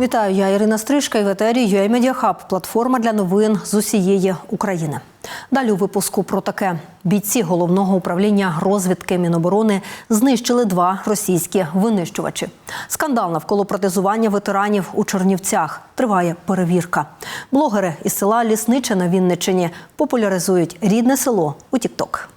Вітаю, я Ірина Стрижка і в етері Media Hub – платформа для новин з усієї України. Далі у випуску про таке. Бійці головного управління розвідки Міноборони знищили два російські винищувачі. Скандал навколо протезування ветеранів у Чернівцях. Триває перевірка. Блогери із села Лісниче на Вінниччині популяризують рідне село у Тікток.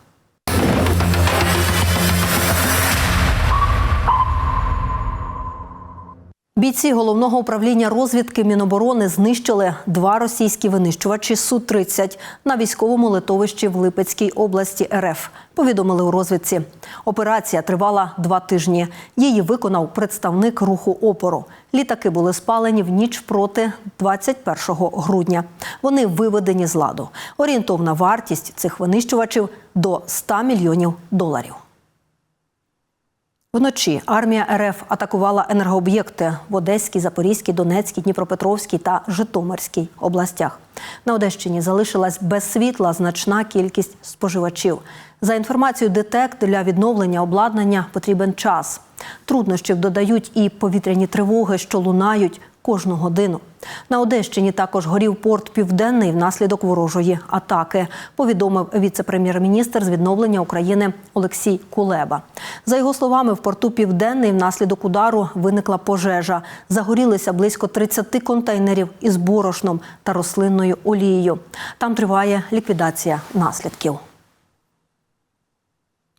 Бійці головного управління розвідки Міноборони знищили два російські винищувачі Су-30 на військовому литовищі в Липецькій області РФ. Повідомили у розвідці. Операція тривала два тижні. Її виконав представник руху опору. Літаки були спалені в ніч проти 21 грудня. Вони виведені з ладу. Орієнтовна вартість цих винищувачів до 100 мільйонів доларів. Вночі армія РФ атакувала енергооб'єкти в Одеській, Запорізькій, Донецькій, Дніпропетровській та Житомирській областях. На Одещині залишилась без світла значна кількість споживачів. За інформацією ДТЕК, для відновлення обладнання потрібен час. Труднощів додають і повітряні тривоги, що лунають кожну годину. На Одещині також горів порт Південний внаслідок ворожої атаки, повідомив віце-прем'єр-міністр з відновлення України Олексій Кулеба. За його словами, в порту Південний внаслідок удару виникла пожежа. Загорілися близько 30 контейнерів із борошном та рослинною олією. Там триває ліквідація наслідків.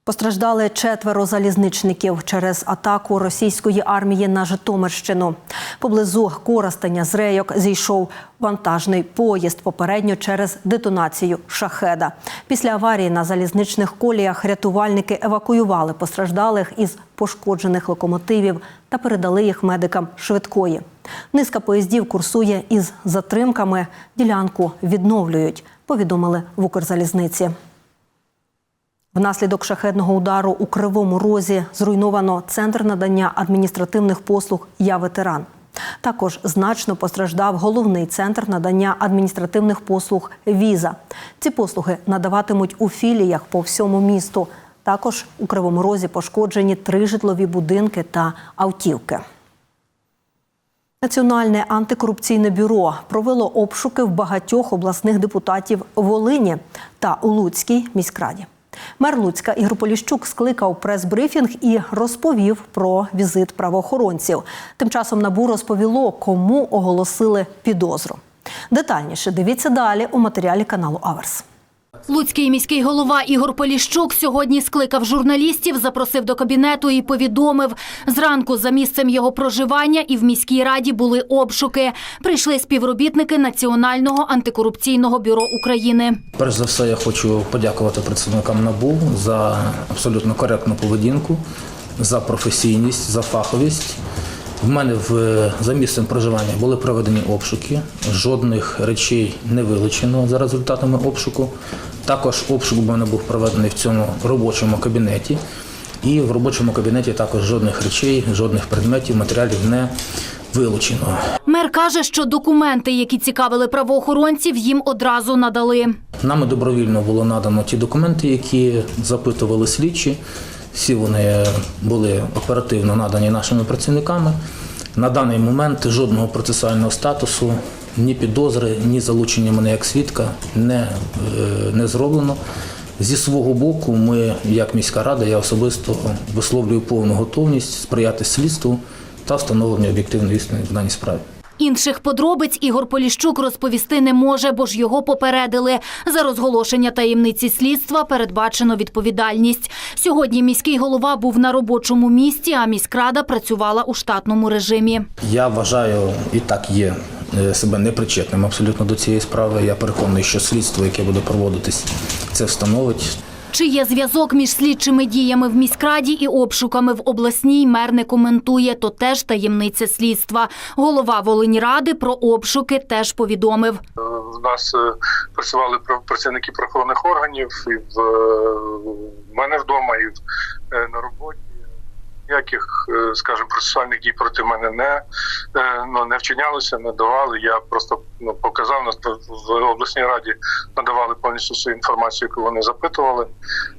Постраждали четверо залізничників через атаку російської армії на Житомирщину. Поблизу Коростеня з рейок зійшов вантажний поїзд попередньо через детонацію шахеда. Після аварії на залізничних коліях рятувальники евакуювали постраждалих із пошкоджених локомотивів та передали їх медикам швидкої. Низка поїздів курсує із затримками. Ділянку відновлюють, повідомили в Укрзалізниці. Внаслідок шахедного удару у Кривому Розі зруйновано центр надання адміністративних послуг Я ветеран. Також значно постраждав головний центр надання адміністративних послуг Віза. Ці послуги надаватимуть у філіях по всьому місту. Також у Кривому Розі пошкоджені три житлові будинки та автівки. Національне антикорупційне бюро провело обшуки в багатьох обласних депутатів Волині та у Луцькій міськраді. Мер Луцька Ігор Поліщук скликав прес-брифінг і розповів про візит правоохоронців. Тим часом НАБУ розповіло, кому оголосили підозру. Детальніше дивіться далі у матеріалі каналу Аверс. Луцький міський голова Ігор Поліщук сьогодні скликав журналістів, запросив до кабінету і повідомив. Зранку за місцем його проживання і в міській раді були обшуки. Прийшли співробітники Національного антикорупційного бюро України. Перш за все, я хочу подякувати представникам НАБУ за абсолютно коректну поведінку, за професійність, за фаховість. В мене в, за місцем проживання були проведені обшуки, жодних речей не вилучено за результатами обшуку. Також обшук у мене був проведений в цьому робочому кабінеті. І в робочому кабінеті також жодних речей, жодних предметів, матеріалів не вилучено. Мер каже, що документи, які цікавили правоохоронців, їм одразу надали. Нами добровільно було надано ті документи, які запитували слідчі. Всі вони були оперативно надані нашими працівниками. На даний момент жодного процесуального статусу, ні підозри, ні залучення мене як свідка не, е, не зроблено. Зі свого боку, ми, як міська рада, я особисто висловлюю повну готовність сприяти слідству та встановленню об'єктивної істини в даній справі. Інших подробиць Ігор Поліщук розповісти не може, бо ж його попередили. За розголошення таємниці слідства передбачено відповідальність. Сьогодні міський голова був на робочому місці, а міськрада працювала у штатному режимі. Я вважаю і так є е, себе непричетним абсолютно до цієї справи. Я переконаний, що слідство, яке буде проводитись, це встановить. Чи є зв'язок між слідчими діями в міськраді і обшуками в обласній мер не коментує, то теж таємниця слідства. Голова Волиньради про обшуки теж повідомив. В нас е, працювали пр- працівники правоохоронних органів і в, е, мене вдома, і е, на роботі. Ніяких, е, скажімо, процесуальних дій проти мене не, е, ну, не вчинялося, не давали. Я просто ну, показав нас в обласній раді надавали повністю всю інформацію, яку вони запитували,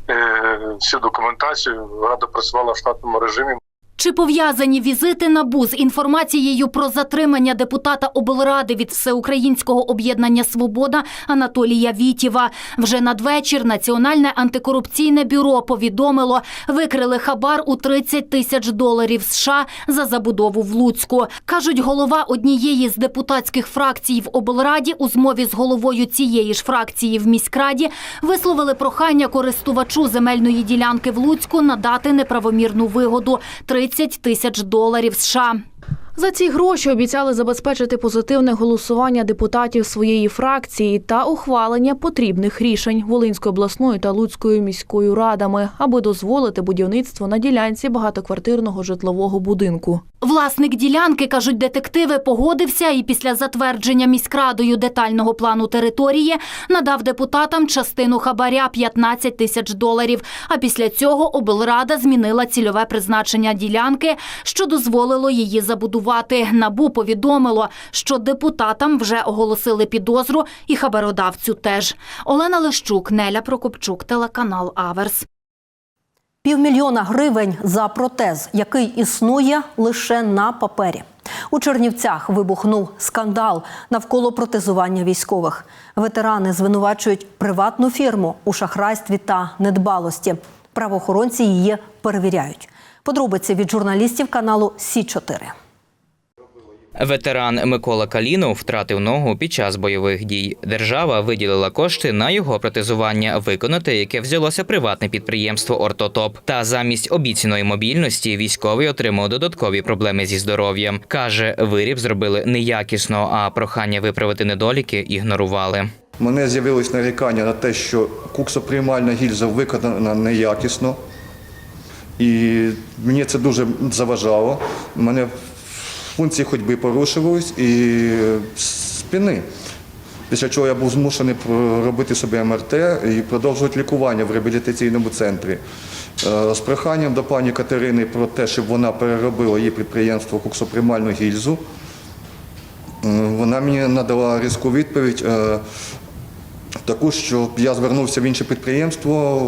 е, всю документацію. Рада працювала в штатному режимі. Чи пов'язані візити НАБУ з інформацією про затримання депутата облради від Всеукраїнського об'єднання Свобода Анатолія Вітєва? Вже надвечір Національне антикорупційне бюро повідомило, викрили хабар у 30 тисяч доларів США за забудову в Луцьку. Кажуть, голова однієї з депутатських фракцій в облраді у змові з головою цієї ж фракції в міськраді висловили прохання користувачу земельної ділянки в Луцьку надати неправомірну вигоду 30 тисяч доларів США. За ці гроші обіцяли забезпечити позитивне голосування депутатів своєї фракції та ухвалення потрібних рішень Волинської обласної та Луцької міською радами, аби дозволити будівництво на ділянці багатоквартирного житлового будинку. Власник ділянки, кажуть детективи, погодився і після затвердження міськрадою детального плану території надав депутатам частину хабаря 15 тисяч доларів. А після цього облрада змінила цільове призначення ділянки, що дозволило її забудувати. Набу повідомило, що депутатам вже оголосили підозру і хабародавцю теж. Олена Лещук, Неля Прокопчук, телеканал Аверс. Півмільйона гривень за протез, який існує лише на папері. У Чернівцях вибухнув скандал навколо протезування військових. Ветерани звинувачують приватну фірму у шахрайстві та недбалості. Правоохоронці її перевіряють. Подробиці від журналістів каналу Сі 4 Ветеран Микола Калінов втратив ногу під час бойових дій. Держава виділила кошти на його протезування, виконати яке взялося приватне підприємство Ортотоп. Та замість обіцяної мобільності військовий отримав додаткові проблеми зі здоров'ям. каже, виріб зробили неякісно, а прохання виправити недоліки ігнорували. Мене з'явилось нарікання на те, що куксоприймальна гільза виконана неякісно. І мені це дуже заважало. Мене функції ходьби порушувались і спини. Після чого я був змушений робити собі МРТ і продовжувати лікування в реабілітаційному центрі. Е, З проханням до пані Катерини про те, щоб вона переробила її підприємство куксоприймальну гільзу. Е, Вона мені надала різку відповідь е, таку, що я звернувся в інше підприємство,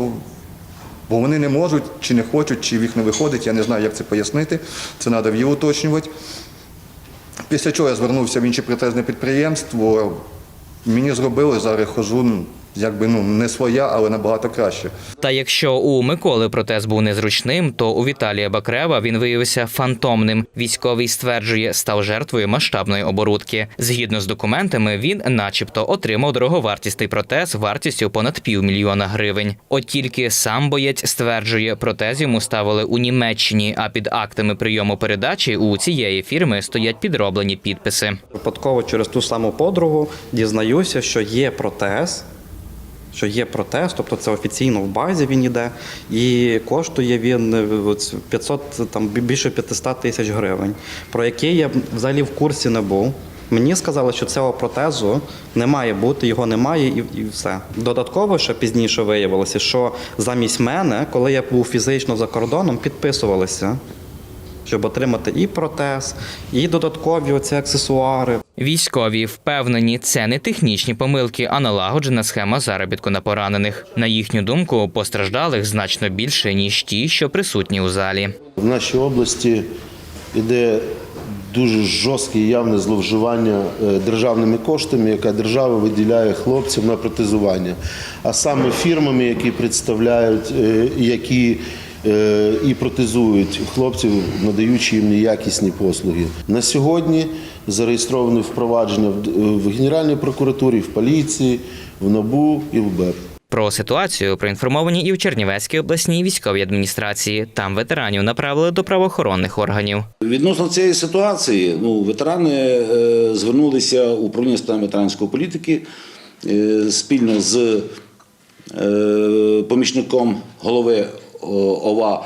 бо вони не можуть, чи не хочуть, чи в їх не виходить, я не знаю, як це пояснити. Це треба в її уточнювати. Після чого я звернувся в інше протезне підприємство, мені зробили, зараз хожу, якби ну, не своя, але набагато краще. Та якщо у Миколи протез був незручним, то у Віталія Бакрева він виявився фантомним. Військовий стверджує, став жертвою масштабної оборудки. Згідно з документами, він, начебто, отримав дороговартісний протез вартістю понад півмільйона гривень. От тільки сам боєць стверджує, протез йому ставили у Німеччині, а під актами прийому передачі у цієї фірми стоять підроблені підписи. Випадково через ту саму подругу дізнаюся, що є протез. Що є протез, тобто це офіційно в базі він іде, і коштує він е, 500, там більше 500 тисяч гривень, про який я взагалі в курсі не був. Мені сказали, що цього протезу не має бути, його немає, і, і все. Додатково ще пізніше виявилося, що замість мене, коли я був фізично за кордоном, підписувалися, щоб отримати і протез, і додаткові оці аксесуари. Військові впевнені, це не технічні помилки, а налагоджена схема заробітку на поранених. На їхню думку, постраждалих значно більше ніж ті, що присутні у залі. В нашій області йде дуже жорстке і явне зловживання е, державними коштами, яка держава виділяє хлопцям на протезування, а саме фірмами, які представляють, е, які і протезують хлопців, надаючи їм неякісні послуги. На сьогодні зареєстровано впровадження в- в Генеральній прокуратурі, в поліції, в НАБУ і в БЕП. Про ситуацію проінформовані і в Чернівецькій обласній військовій адміністрації. Там ветеранів направили до правоохоронних органів. Відносно цієї ситуації, ну, ветерани е, звернулися в управління питань ветеранської політики е, спільно з е, помічником голови ОВА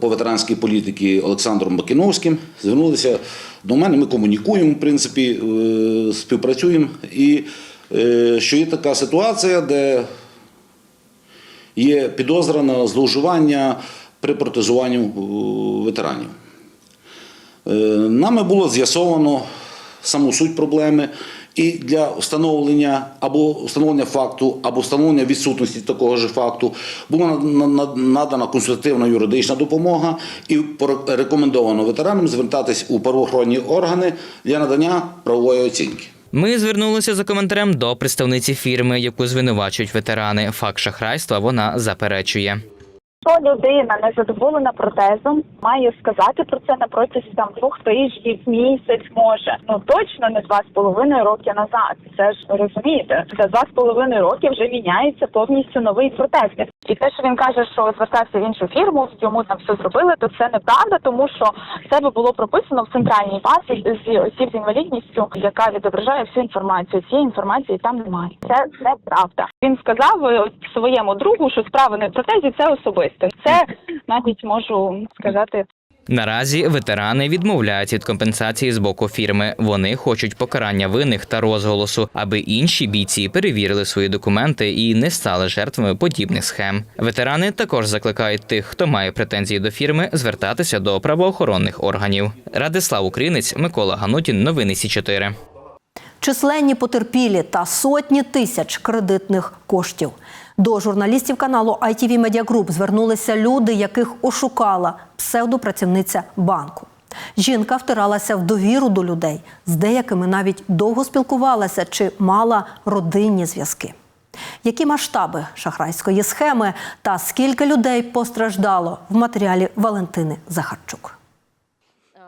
по ветеранській політиці Олександром Бакіновським. Звернулися до мене. Ми комунікуємо, в принципі, е, співпрацюємо. І е, що є така ситуація, де є підозра на зловживання при протезуванні е, ветеранів. Нами було з'ясовано саму суть проблеми І для встановлення або встановлення факту, або встановлення відсутності такого ж факту була на- на- надана консультативна юридична допомога і рекомендовано ветеранам звертатись у правоохоронні органи для надання правової оцінки. Ми звернулися за коментарем до представниці фірми, яку звинувачують ветерани. Факт шахрайства вона заперечує. Якщо людина не задоволена протезом, має сказати про це на протязі там двох тижнів, місяць може. Ну точно не два з половиною роки назад. Це ж розумієте, за два з половиною роки вже міняється повністю новий протез. І те, що він каже, що звертався в іншу фірму, йому там все зробили, то це неправда, тому що це би було прописано в центральній базі з осіб з інвалідністю, яка відображає всю інформацію. Цієї інформації там немає. Це неправда. Він сказав своєму другу, що справа не в протезі, це особисто. Це навіть можу сказати Наразі ветерани відмовляють від компенсації з боку фірми. Вони хочуть покарання винних та розголосу, аби інші бійці перевірили свої документи і не стали жертвами подібних схем. Ветерани також закликають тих, хто має претензії до фірми, звертатися до правоохоронних органів. Радислав Українець, Микола Ганутін. Новини Сі 4 Численні потерпілі та сотні тисяч кредитних коштів. До журналістів каналу ITV Media Group звернулися люди, яких ошукала псевдопрацівниця банку. Жінка втиралася в довіру до людей, з деякими навіть довго спілкувалася чи мала родинні зв'язки. Які масштаби шахрайської схеми та скільки людей постраждало в матеріалі Валентини Захарчук?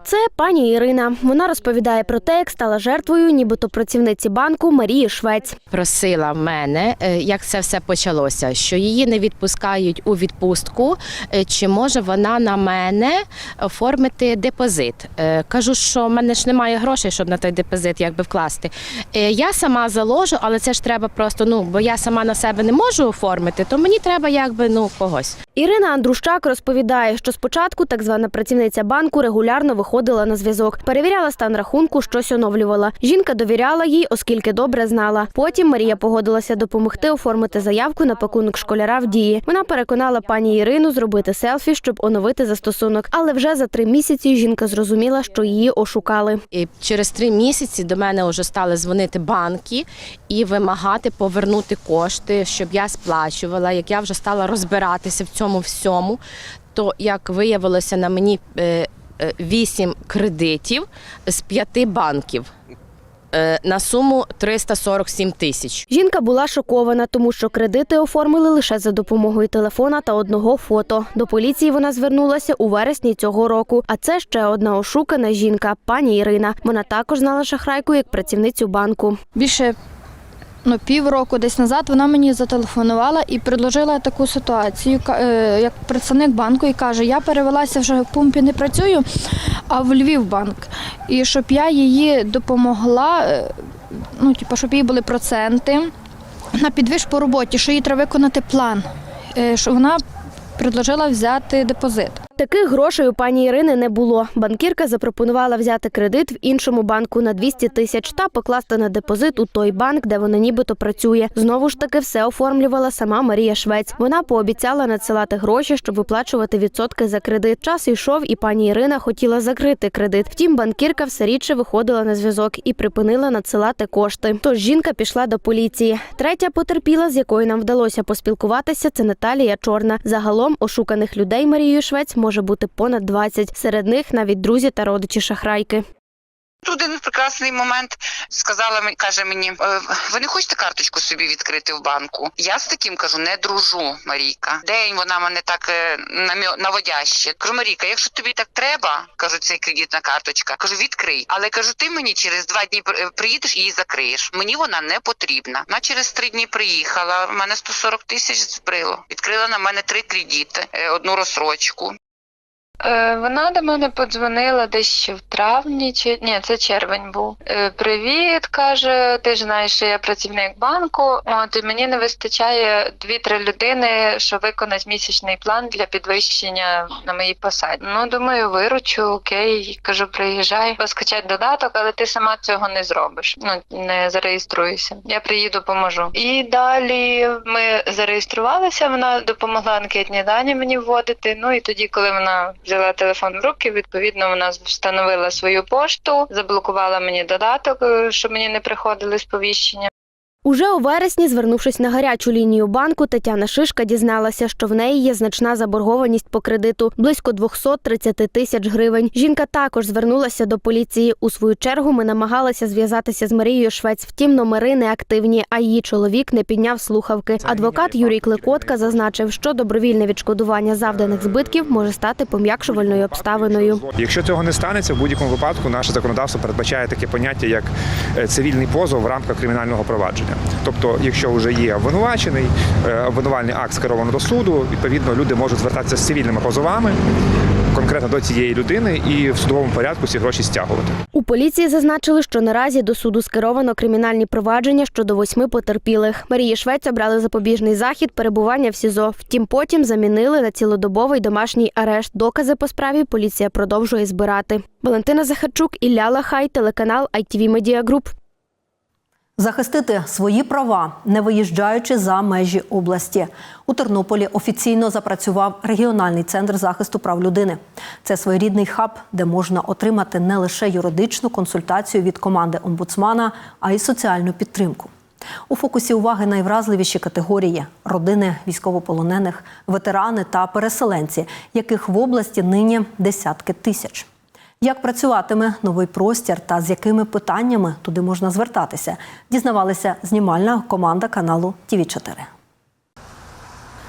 Це пані Ірина. Вона розповідає про те, як стала жертвою, нібито працівниці банку Марії Швець. просила в мене, е, як це все почалося, що її не відпускають у відпустку. е, Чи може вона на мене оформити депозит? Е, Кажу, що в мене ж немає грошей, щоб на той депозит якби вкласти. Я сама заложу, але це ж треба просто. Ну бо я сама на себе не можу оформити, то мені треба якби ну когось. Ірина Андрущак розповідає, що спочатку так звана працівниця банку регулярно виходила на зв'язок, перевіряла стан рахунку, щось оновлювала. Жінка довіряла їй, оскільки добре знала. Потім Марія погодилася допомогти оформити заявку на пакунок школяра в дії. Вона переконала пані Ірину зробити селфі, щоб оновити застосунок. Але вже за три місяці жінка зрозуміла, що її ошукали. І через три місяці до мене вже стали дзвонити банки і вимагати повернути кошти, щоб я сплачувала. Як я вже стала розбиратися в цьому всьому, то як виявилося на мені е, е, вісім кредитів з п'яти банків е, на суму 347 тисяч. Жінка була шокована, тому що кредити оформили лише за допомогою телефона та одного фото. До поліції вона звернулася у вересні цього року. А це ще одна ошукана жінка, пані Ірина. Вона також знала шахрайку як працівницю банку. більше ну, півроку десь назад вона мені зателефонувала і предложила таку ситуацію, е, як представник банку, і каже: я перевелася вже в пумпі не працюю, а в Львів банк. І щоб я її допомогла, е, ну, типу, щоб їй були проценти на підвиж по роботі, що їй треба виконати план, е, що вона предложила взяти депозит. Таких грошей у пані Ірини не було. Банкірка запропонувала взяти кредит в іншому банку на 200 тисяч та покласти на депозит у той банк, де вона нібито працює. Знову ж таки, все оформлювала сама Марія Швець. Вона пообіцяла надсилати гроші, щоб виплачувати відсотки за кредит. Час йшов, і пані Ірина хотіла закрити кредит. Втім, банкірка все рідше виходила на зв'язок і припинила надсилати кошти. Тож жінка пішла до поліції. Третя потерпіла, з якою нам вдалося поспілкуватися, це Наталія Чорна. Загалом ошуканих людей Марією Швець може бути понад 20. Серед них навіть друзі та родичі шахрайки. Один прекрасний момент сказала мені, каже мені: «Е, ви не хочете карточку собі відкрити в банку? Я з таким кажу, не дружу, Марійка. День вона мене так е, наводяще. Кажу, Марійка, якщо тобі так треба, кажу, цей кредитна карточка, кажу, відкрий. Але кажу, ти мені через два дні приїдеш і її закриєш. Мені вона не потрібна. Вона через три дні приїхала. В мене 140 тисяч збрило. Відкрила на мене три кредити, е, одну розсрочку. Е, Вона до мене подзвонила десь в травні, чи ні, це червень був. Е, Привіт, каже, ти ж знаєш, що я працівник банку. От і мені не вистачає дві-три людини, що виконать місячний план для підвищення на моїй посаді. Ну думаю, виручу, окей, кажу, приїжджай, поскачать додаток, але ти сама цього не зробиш. Ну не зареєструєшся. Я приїду, поможу. І далі ми зареєструвалися. Вона допомогла анкетні дані мені вводити. Ну і тоді, коли вона взяла телефон в руки. Відповідно, вона встановила свою пошту, заблокувала мені додаток, е, щоб мені не приходили сповіщення. Уже у вересні, звернувшись на гарячу лінію банку, Тетяна Шишка дізналася, що в неї є значна заборгованість по кредиту близько 230 тисяч гривень. Жінка також звернулася до поліції. У свою чергу ми намагалися зв'язатися з Марією Швець. Втім, номери не активні, а її чоловік не підняв слухавки. Адвокат Юрій Кликотка зазначив, що добровільне відшкодування завданих збитків може стати пом'якшувальною обставиною. Якщо цього не станеться, в будь-якому випадку наше законодавство передбачає таке поняття, як е, цивільний позов в рамках кримінального провадження. Тобто, якщо вже є обвинувачений, е, обвинувальний акт скеровано до суду, відповідно люди можуть звертатися з цивільними позовами конкретно до цієї людини і в судовому порядку ці гроші стягувати. У поліції зазначили, що наразі до суду скеровано кримінальні провадження щодо восьми потерпілих. Марії Швець обрали запобіжний захід перебування в СІЗО. Втім, потім замінили на цілодобовий домашній арешт. Докази по справі поліція продовжує збирати. Валентина Захарчук, Ілля Лахай, телеканал ITV Media Group. Захистити свої права, не виїжджаючи за межі області. У Тернополі офіційно запрацював регіональний центр захисту прав людини. Це своєрідний хаб, де можна отримати не лише юридичну консультацію від команди омбудсмана, а й соціальну підтримку. У фокусі уваги найвразливіші категорії родини військовополонених, ветерани та переселенці, яких в області нині десятки тисяч. Як працюватиме новий простір та з якими питаннями туди можна звертатися, дізнавалася знімальна команда каналу ТІВІ 4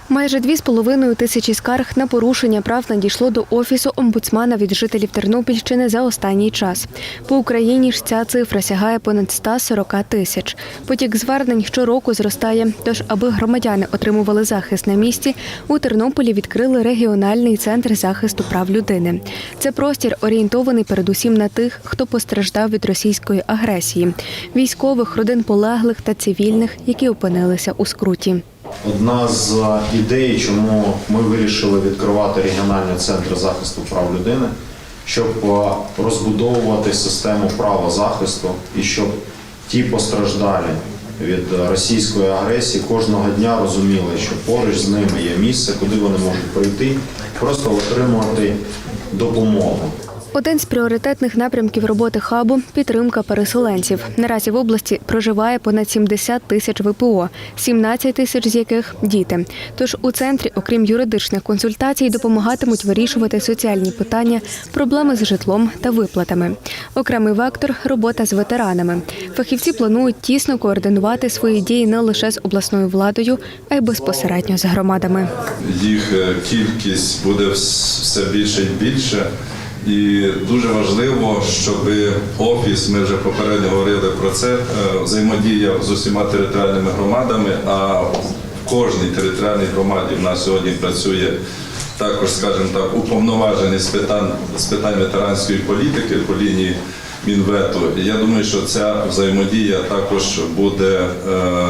Майже дві з половиною тисячі скарг на порушення прав надійшло до офісу омбудсмана від жителів Тернопільщини за останній час. По Україні ж ця цифра сягає понад 140 тисяч. Потік звернень щороку зростає. Тож, аби громадяни отримували захист на місці, у Тернополі відкрили регіональний центр захисту прав людини. Це простір орієнтований передусім на тих, хто постраждав від російської агресії, військових, родин полеглих та цивільних, які опинилися у скруті. Одна з ідей, чому ми вирішили відкривати регіональний центр захисту прав людини, щоб е, розбудовувати систему права захисту і щоб ті постраждалі від російської агресії кожного дня розуміли, що поруч з ними є місце, куди вони можуть прийти, просто отримувати допомогу. Один з пріоритетних напрямків роботи хабу підтримка переселенців. Наразі в області проживає понад 70 тисяч ВПО, 17 тисяч з яких діти. Тож у центрі, окрім юридичних консультацій, допомагатимуть вирішувати соціальні питання, проблеми з житлом та виплатами. Окремий вектор робота з ветеранами. Фахівці планують тісно координувати свої дії не лише з обласною владою, а й безпосередньо з громадами. їх е, кількість буде все більше і більше. І дуже важливо, щоб офіс, ми вже попередньо говорили про це, е, взаємодія з усіма територіальними громадами, а в кожній територіальній громаді в нас сьогодні працює також, скажімо так, уповноважений з питань, з питань ветеранської політики по лінії Мінвету. Я думаю, що ця взаємодія також буде е,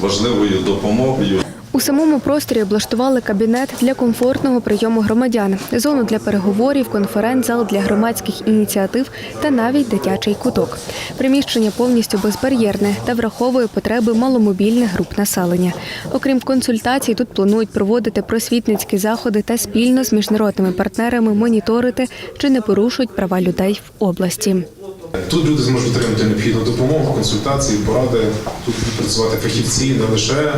важливою допомогою У самому просторі облаштували кабінет для комфортного прийому громадян, зону для переговорів, конференц-зал для громадських ініціатив та навіть дитячий куток. Приміщення повністю безбар'єрне та враховує потреби маломобільних груп населення. Окрім консультацій, тут планують проводити просвітницькі заходи та спільно з міжнародними партнерами моніторити, чи не порушують права людей в області. Тут люди зможуть отримати необхідну допомогу, консультації, поради. Тут будуть працювати фахівці, не лише е,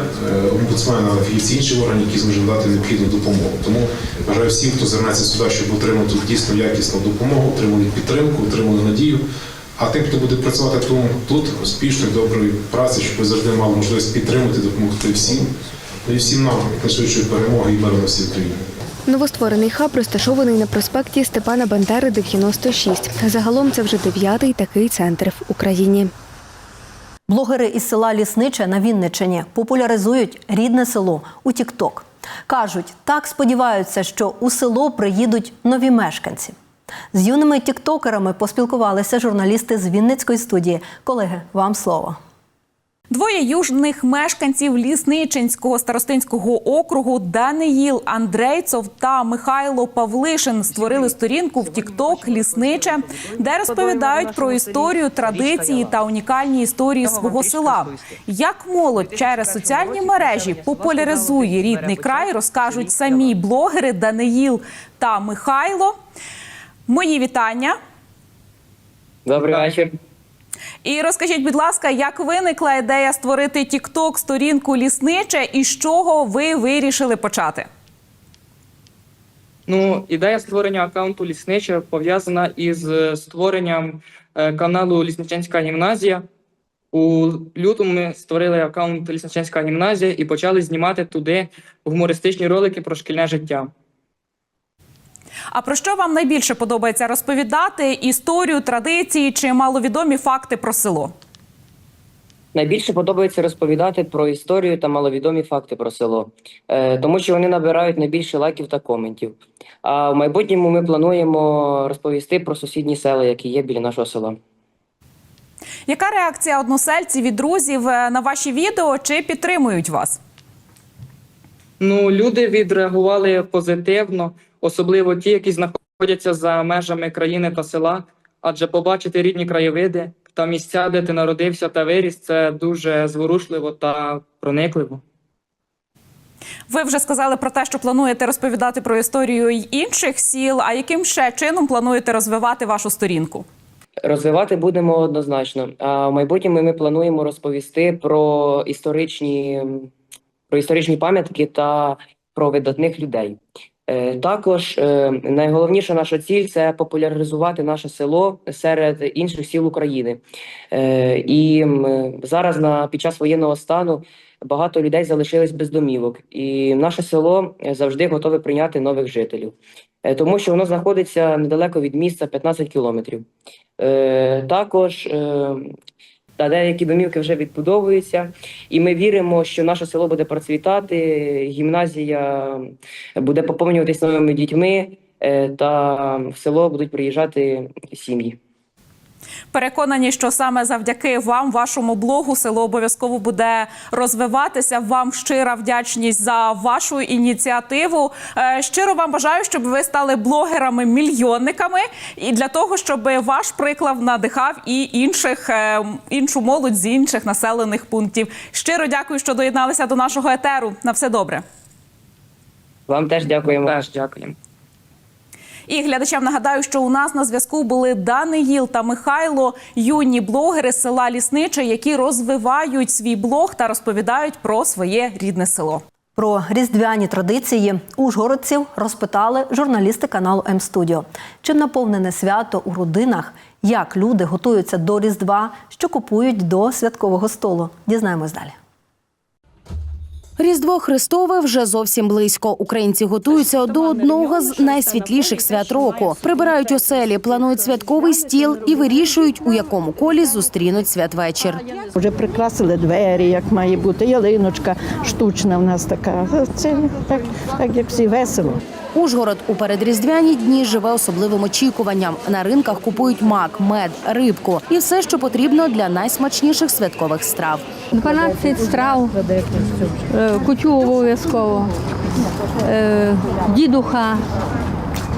омбудсмен, але фахівці інших органів, які зможуть дати необхідну допомогу. Тому бажаю всім, хто звернеться сюди, щоб отримати тут дійсно якісну допомогу, отримали підтримку, отримали надію. А тим, хто буде працювати тут, успішної, доброї праці, щоб ви завжди мали можливість підтримати, допомогти всім. Ну і всім нам найшвидшої перемоги і миру на всій Україні. Новостворений хаб розташований на проспекті Степана Бандери, 96. Загалом це вже дев'ятий такий центр в Україні. Блогери із села Лісниче на Вінниччині популяризують рідне село у Тікток. Кажуть, так сподіваються, що у село приїдуть нові мешканці. З юними тіктокерами поспілкувалися журналісти з Вінницької студії. Колеги, вам слово. Двоє южних мешканців Лісничинського старостинського округу Даниїл Андрейцов та Михайло Павлишин створили сторінку в Тікток Лісниче, де розповідають про історію, традиції та унікальні історії свого села. Як молодь через соціальні мережі популяризує рідний край, розкажуть самі блогери Даниїл та Михайло. Мої вітання. Добрий вечір. І розкажіть, будь ласка, як виникла ідея створити тікток сторінку лісниче і з чого ви вирішили почати? Ну, ідея створення аккаунту лісниче пов'язана із е, створенням е, каналу Лісниченська гімназія. У лютому ми створили аккаунт Лісниченська гімназія і почали знімати туди гумористичні ролики про шкільне життя. А про що вам найбільше подобається розповідати? Історію, традиції чи маловідомі факти про село? Найбільше подобається розповідати про історію та маловідомі факти про село, е, тому що вони набирають найбільше лайків та коментів. А в майбутньому ми плануємо розповісти про сусідні села, які є біля нашого села. Яка реакція односельців і друзів е, на ваші відео чи підтримують вас? Ну, люди відреагували позитивно, особливо ті, які знаходяться за межами країни та села, адже побачити рідні краєвиди та місця, де ти народився та виріс, це дуже зворушливо та проникливо. Ви вже сказали про те, що плануєте розповідати про історію й інших сіл. А яким ще чином плануєте розвивати вашу сторінку? Розвивати будемо однозначно. А в майбутньому ми плануємо розповісти про історичні, про історичні пам'ятки та про видатних людей. Е, Також е, найголовніша наша ціль це популяризувати наше село серед інших сіл України. Е, І зараз на під час воєнного стану багато людей залишились без домівок, і наше село завжди готове прийняти нових жителів, тому що воно знаходиться недалеко від міста 15 кілометрів. Також та деякі домівки вже відбудовуються, і ми віримо, що наше село буде процвітати, гімназія буде поповнюватися новими дітьми, е, та в село будуть приїжджати сім'ї. Переконані, що саме завдяки вам, вашому блогу, село обов'язково буде розвиватися. Вам щира вдячність за вашу ініціативу. Е, Щиро вам бажаю, щоб ви стали блогерами-мільйонниками, і для того, щоб ваш приклад надихав і інших е, іншу молодь з інших населених пунктів. Щиро дякую, що доєдналися до нашого етеру. На все добре. Вам теж дякуємо. Теж дякуємо. І глядачам нагадаю, що у нас на зв'язку були Даниїл та Михайло, юні блогери села Лісниче, які розвивають свій блог та розповідають про своє рідне село. Про різдвяні традиції ужгородців розпитали журналісти каналу М-Студіо. Чим наповнене свято у родинах, як люди готуються до Різдва, що купують до святкового столу. Дізнаємось далі. Різдво Христове вже зовсім близько. Українці готуються до одного з найсвітліших свят року. Прибирають оселі, планують святковий стіл і вирішують, у якому колі зустрінуть святвечір. Вже прикрасили двері, як має бути, ялиночка штучна в нас така. Це так, так як всі весело. Ужгород у передріздвяні дні живе особливим очікуванням. На ринках купують мак, мед, рибку і все, що потрібно для найсмачніших святкових страв. 12 страв, е, кутю обов'язково, е, дідуха.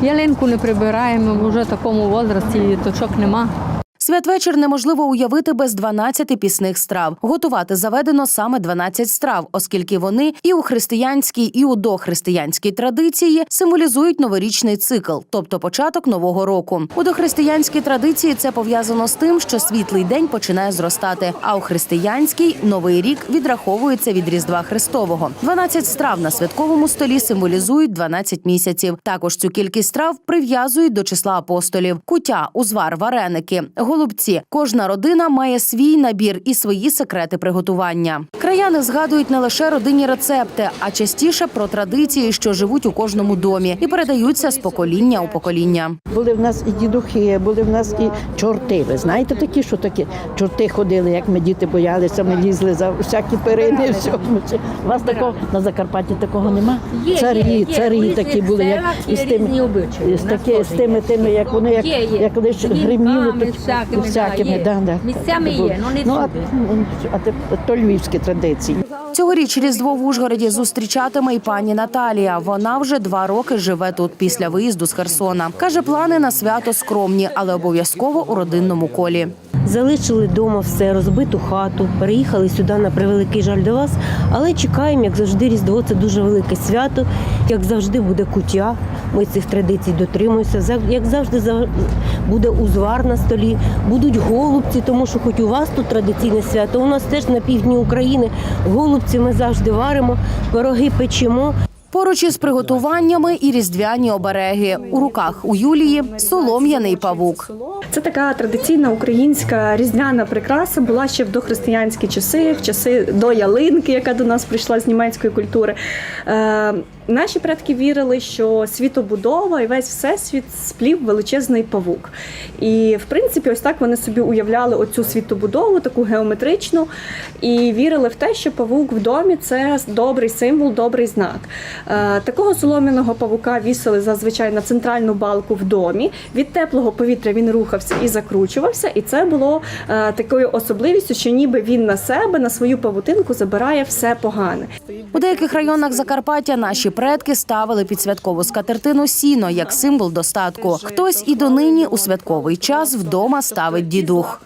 Ялинку не прибираємо, вже в такому возрасті точок нема. Святвечір неможливо уявити без 12 пісних страв. Готувати заведено саме 12 страв, оскільки вони і у християнській, і у дохристиянській традиції символізують новорічний цикл, тобто початок нового року. У дохристиянській традиції це пов'язано з тим, що світлий день починає зростати. А у християнській новий рік відраховується від Різдва Христового. 12 страв на святковому столі символізують 12 місяців. Також цю кількість страв прив'язують до числа апостолів: кутя, узвар, вареники, голубці. Кожна родина має свій набір і свої секрети приготування. Краяни згадують не лише родинні рецепти, а частіше про традиції, що живуть у кожному домі, і передаються з покоління у покоління. Були в нас і дідухи, були в нас і чорти. Ви знаєте такі, що такі чорти ходили, як ми діти боялися, ми лізли за всякі перини. Все. У вас такого на Закарпатті такого нема? Є, царі, є, є. царі такі були, як із тими, з, У такі, з тими, тими, як вони як, як лише гриміли, грибами то всякими. Усякими, Усякими, да, да. Місцями є, але не ну, а, всюди. ну, а те- то львівські традиції. Цьогоріч Різдво в Ужгороді зустрічатиме і пані Наталія. Вона вже два роки живе тут після виїзду з Херсона. Каже, плани на свято скромні, але обов'язково у родинному колі. Залишили вдома все, розбиту хату, переїхали сюди на превеликий жаль до вас, але чекаємо, як завжди, Різдво це дуже велике свято, як завжди буде куття. Ми цих традицій дотримуємося. Як завжди буде узвар на столі, будуть голубці, тому що хоч у вас тут традиційне свято, у нас теж на півдні України голубці ми завжди варимо, пироги печемо. Поруч із приготуваннями і різдвяні обереги. У руках у Юлії солом'яний павук. Це така традиційна українська різдвяна прикраса була ще в дохристиянські часи, в часи до ялинки, яка до нас прийшла з німецької культури. Наші предки вірили, що світобудова і весь всесвіт сплів величезний павук. І в принципі, ось так вони собі уявляли оцю світобудову, таку геометричну, і вірили в те, що павук в домі це добрий символ, добрий знак. Е, такого солом'яного павука вісили зазвичай на центральну балку в домі. Від теплого повітря він рухався і закручувався, і це було е, такою особливістю, що ніби він на себе, на свою павутинку забирає все погане. У деяких районах Закарпаття наші предки ставили під святкову скатертину сіно як символ достатку. Хтось і донині у святковий час вдома ставить дідух.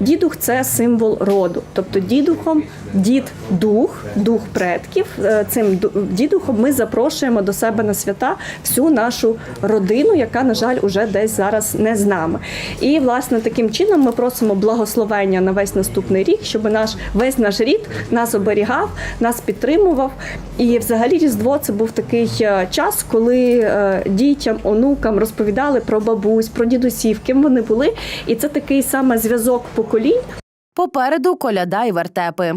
Дідух це символ роду, тобто дідухом дід дух, дух предків. Е, Цим дідухом ми запрошуємо до себе на свята всю нашу родину, яка, на жаль, уже десь зараз не з нами. І власне таким чином ми просимо благословення на весь наступний рік, щоб наш весь наш рід нас оберігав, нас підтримував. І взагалі Різдво це був такий е, час, коли е, дітям, онукам розповідали про бабусь, про дідусів, ким вони були. І це такий саме зв'язок поколінь. Попереду коляда й вертепи.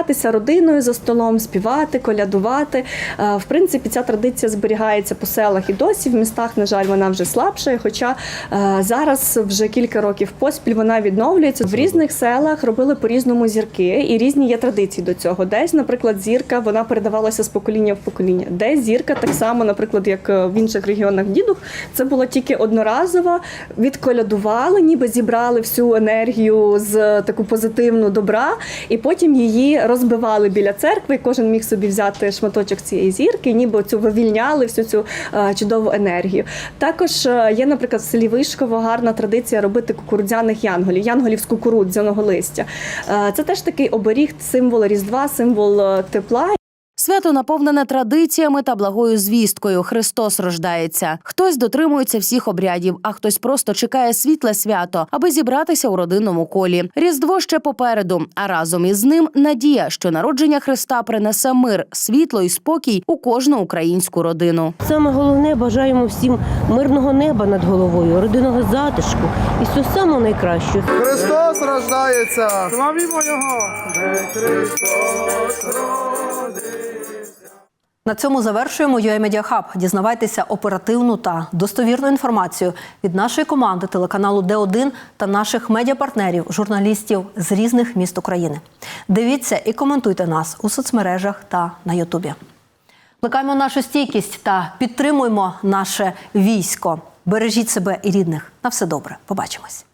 Зібратися родиною за столом, співати, колядувати. Е, В принципі, ця традиція зберігається по селах і досі. В містах, на жаль, вона вже слабша. Хоча е, зараз вже кілька років поспіль вона відновлюється. В різних селах робили по-різному зірки, і різні є традиції до цього. Десь, наприклад, зірка вона передавалася з покоління в покоління. Десь зірка так само, наприклад, як е, в інших регіонах дідух, це була тільки одноразова, відколядували, ніби зібрали всю енергію з таку позитивну добра, і потім її розбивали біля церкви. Кожен міг собі взяти шматочок цієї зірки, ніби цю вивільняли всю цю е, чудову енергію. Також е, є, наприклад, в селі Вишково гарна традиція робити кукурудзяних янголів, янголів з кукурудзяного листя. Е, Це теж такий оберіг, символ Різдва, символ тепла. Свято наповнене традиціями та благою звісткою. Христос рождається. Хтось дотримується всіх обрядів, а хтось просто чекає світле свято, аби зібратися у родинному колі. Різдво ще попереду, а разом із ним надія, що народження Христа принесе мир, світло і спокій у кожну українську родину. Саме головне бажаємо всім мирного неба над головою, родинного затишку і все саме найкраще. Христос рождається! Славімо Його! Христос На цьому завершуємо UA Media Hub. Дізнавайтеся оперативну та достовірну інформацію від нашої команди телеканалу Д1 та наших медіапартнерів, журналістів з різних міст України. Дивіться і коментуйте нас у соцмережах та на Ютубі. Плекаємо нашу стійкість та підтримуємо наше військо. Бережіть себе і рідних. На все добре. Побачимось.